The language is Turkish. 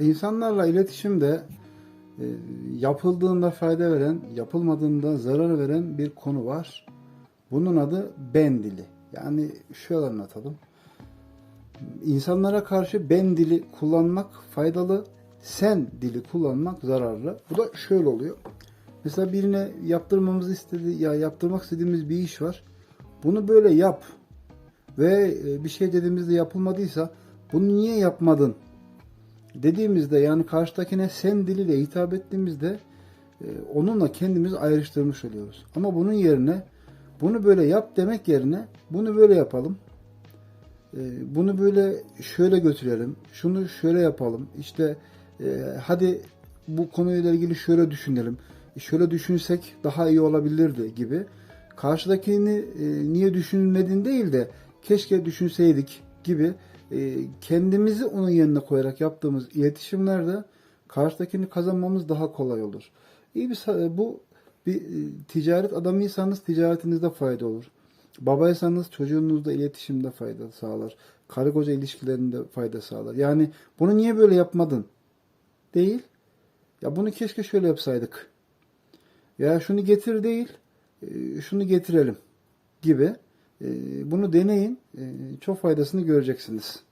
İnsanlarla iletişimde e, yapıldığında fayda veren, yapılmadığında zarar veren bir konu var. Bunun adı ben dili. Yani şöyle anlatalım. İnsanlara karşı ben dili kullanmak faydalı, sen dili kullanmak zararlı. Bu da şöyle oluyor. Mesela birine yaptırmamızı istedi ya yaptırmak istediğimiz bir iş var. Bunu böyle yap ve e, bir şey dediğimizde yapılmadıysa bunu niye yapmadın dediğimizde yani karşıdakine sen diliyle hitap ettiğimizde e, onunla kendimizi ayrıştırmış oluyoruz. Ama bunun yerine bunu böyle yap demek yerine bunu böyle yapalım. E, bunu böyle şöyle götürelim. Şunu şöyle yapalım. İşte e, hadi bu konuyla ilgili şöyle düşünelim. Şöyle düşünsek daha iyi olabilirdi gibi. Karşıdakini niye düşünmedin değil de keşke düşünseydik gibi kendimizi onun yerine koyarak yaptığımız iletişimlerde karşıdakini kazanmamız daha kolay olur. İyi bir sa- bu bir e, ticaret adamıysanız ticaretinizde fayda olur. Babaysanız çocuğunuzda iletişimde fayda sağlar. Karı koca ilişkilerinde fayda sağlar. Yani bunu niye böyle yapmadın? Değil. Ya bunu keşke şöyle yapsaydık. Ya şunu getir değil, e, şunu getirelim gibi. E, Bunu deneyin. E, Çok faydasını göreceksiniz.